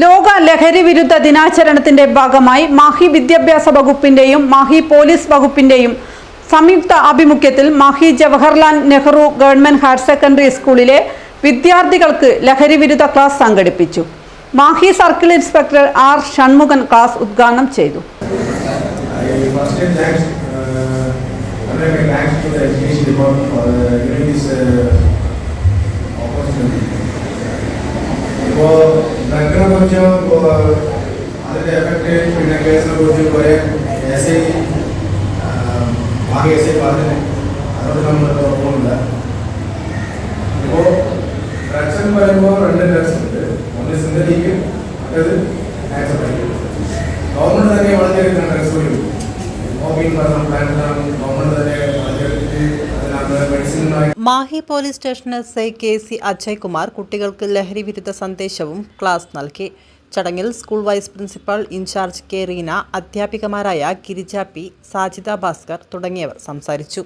ലോക ലഹരി വിരുദ്ധ ദിനാചരണത്തിന്റെ ഭാഗമായി മാഹി വിദ്യാഭ്യാസ വകുപ്പിന്റെയും മാഹി പോലീസ് വകുപ്പിന്റെയും സംയുക്ത ആഭിമുഖ്യത്തിൽ Mahe Jawaharlal Nehru government higher secondary സ്കൂളിലെ വിദ്യാർത്ഥികൾക്ക് ലഹരി വിരുദ്ധ ക്ലാസ് സംഘടിപ്പിച്ചു. Mahe circle inspector R Shanmughan class ഉദ്ഘാടനം ചെയ്തു. Uh, thanks to the education department for uh, giving this uh, ഡ്രഗിനെ കുറിച്ചും ഇപ്പോൾ അതിൻ്റെ എഫക്റ്റ് പിന്നെ കേസിനെ കുറിച്ചും കുറേ എസ് ഐ ആകെ എസ് ഐ പറഞ്ഞിന് അതുകൊണ്ട് നമ്മൾ പോകുന്നില്ല ഇപ്പോൾ ഡ്രഗ്സ് എന്ന് പറയുമ്പോൾ രണ്ട് ഡ്രഗ്സ് ഉണ്ട് ഒന്ന് സിന്തറ്റിക് മറ്റേത് നാച്ചുറൽ ഗവൺമെന്റ് തന്നെ വളരെയധികം ഡ്രഗ്സ് വരും ഹോബിയും പറഞ്ഞ പ്ലാന്റെല്ലാം ഗവൺമെന്റ് തന്നെ വളരെയധികം അതിനകത്ത് മെഡിസിനായി Mahe police station S I K C Ajay Kumar കുട്ടികൾക്ക് ലഹരി വിരുദ്ധ സന്ദേശവും ക്ലാസ് നൽകി. ചടങ്ങിൽ school vice principal incharge K Reena അധ്യാപികമാരായ Girija P Sajitha Bhaskar തുടങ്ങിയവർ സംസാരിച്ചു.